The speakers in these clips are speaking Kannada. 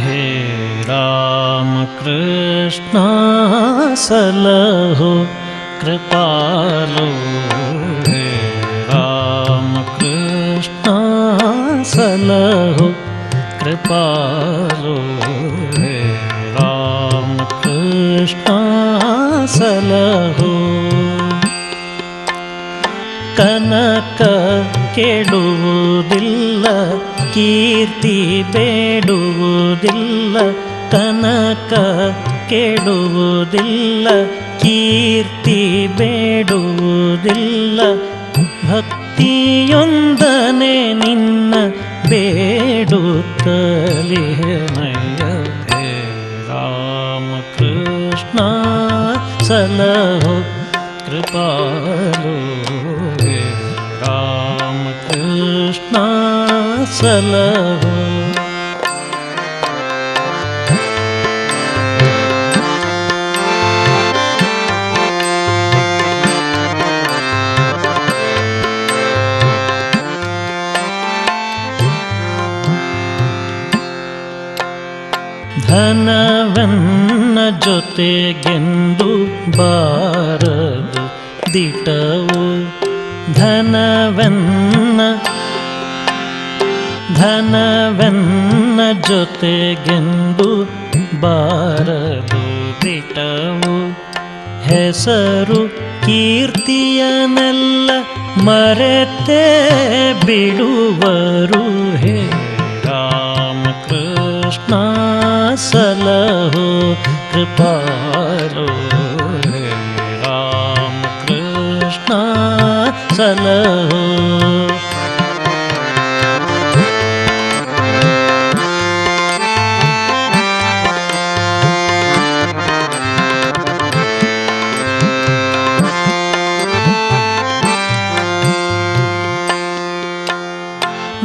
हे रामकृष्ण सलहो कृपालो। हे रामकृष्ण सलहो कृपालो। हे रामकृष्ण सलहो। कनक केडु कीर्ति तेडुबु ಬೇಡುವುದಿಲ್ಲ ತನಕ ಕೇಳುವುದಿಲ್ಲ, ಕೀರ್ತಿ ಬೇಡುವುದಿಲ್ಲ. ಭಕ್ತಿಯೊಂದನೆ ನಿನ್ನ ಬೇಡುತ್ತಲೇ ಹೇ ರಾಮ ಕೃಷ್ಣ ಸಲಹೋ ಕೃಪಾಲು ರಾಮಕೃಷ್ಣ ರಾಮ ಕೃಷ್ಣ ಸಲಹೋ ಧನವನ್ನ ಜೊತೆಗೆಂದು ಬಾರದು ದಿಟವು. ಧನವನ್ನ ಧನವನ್ನ ಜೊತೆಗೆಂದು ಬಾರದು ದಿಟವು. ಹೆಸರು ಕೀರ್ತಿಯನೆಲ್ಲ ಮರೆತೇ ಬಿಡುವರು ಹೇ. सलहो कृपारु राम कृष्ण सलहो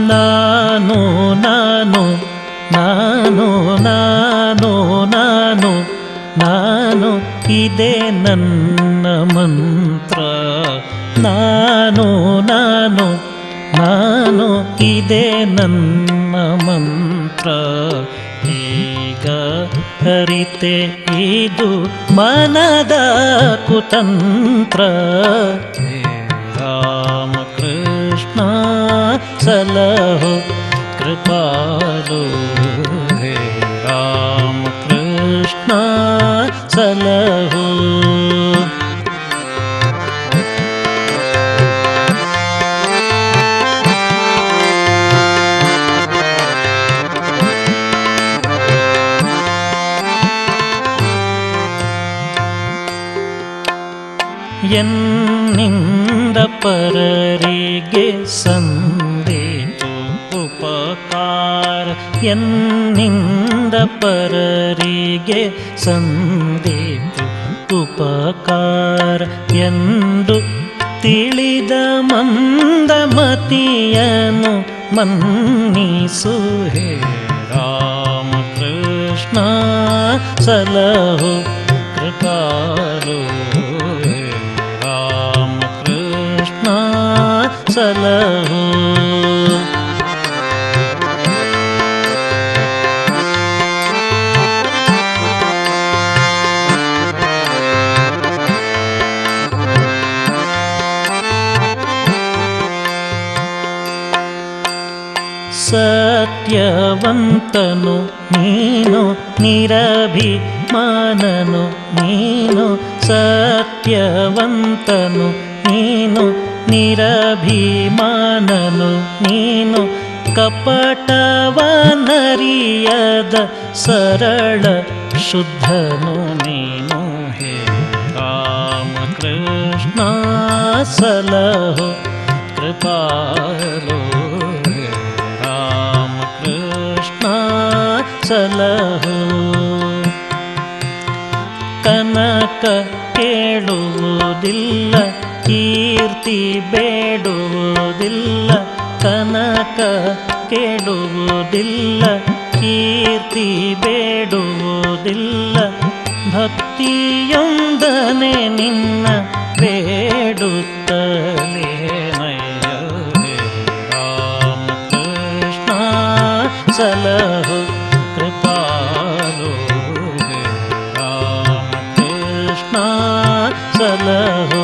नानो नानो ನಾನು ನಾನು ನಾನು ನಾನು, ಇದೆ ನನ್ನ ಮಂತ್ರ. ನಾನು ನಾನು ನಾನು, ಇದೇ ನನ್ನ ಮಂತ್ರ. ಈಗ ಹರಿತೆ ಇದು ಮನದ ಕುತಂತ್ರ. ರಾಮಕೃಷ್ಣ ರಾಮ ಕೃಷ್ಣ, ಸಲಹೋ ಕೃಪಾಲು ಹೇ ರಾಮ ಕೃಷ್ಣ ಸಲಹೋ ಎನ್ನಿಂದ ಪರರಿಗೆ ಸಂದೇತು ಎನ್ನಿಂದ ಪರರಿಗೆ ಸಂದೇತು ಉಪಕಾರ ಎಂದು ತಿಳಿದ ಮಂದಮತಿಯನು ಮನ್ನಿಸು ಹೇ ರಾಮ ಕೃಷ್ಣ ಸಲಹೋ ಕೃಪಾಲು ಹೇ ರಾಮ ಕೃಷ್ಣ ಸಲಹೋ ಸತ್ಯವಂತನು ನೀನು ನಿರಭಿಮಾನನು ನೀನು ಸತ್ಯವಂತನು ನೀನು ನಿರಭಿಮಾನನು ನೀನು ಕಪಟವನರಿಯದ ಸರಳ ಶುದ್ಧನು ನೀನು ಹೇ ರಾಮಕೃಷ್ಣ ಸಲಹೋ ಕೃಪಾಲು ಸಲಹೋ ಕನಕ ಕೇಳುವುದಿಲ್ಲ, ಕೀರ್ತಿ ಬೇಡುವುದಿಲ್ಲ, ಕನಕ ಕೇಳುವುದಿಲ್ಲ, ಕೀರ್ತಿ ಬೇಡುವುದಿಲ್ಲ. ಭಕ್ತಿಯೊಂದನೆ ನಿನ್ನ ಬೇಡುತ್ತಲೇ ನಯ್ಯ ಹೇ ರಾಮ ಕೃಷ್ಣ ಸಲ love.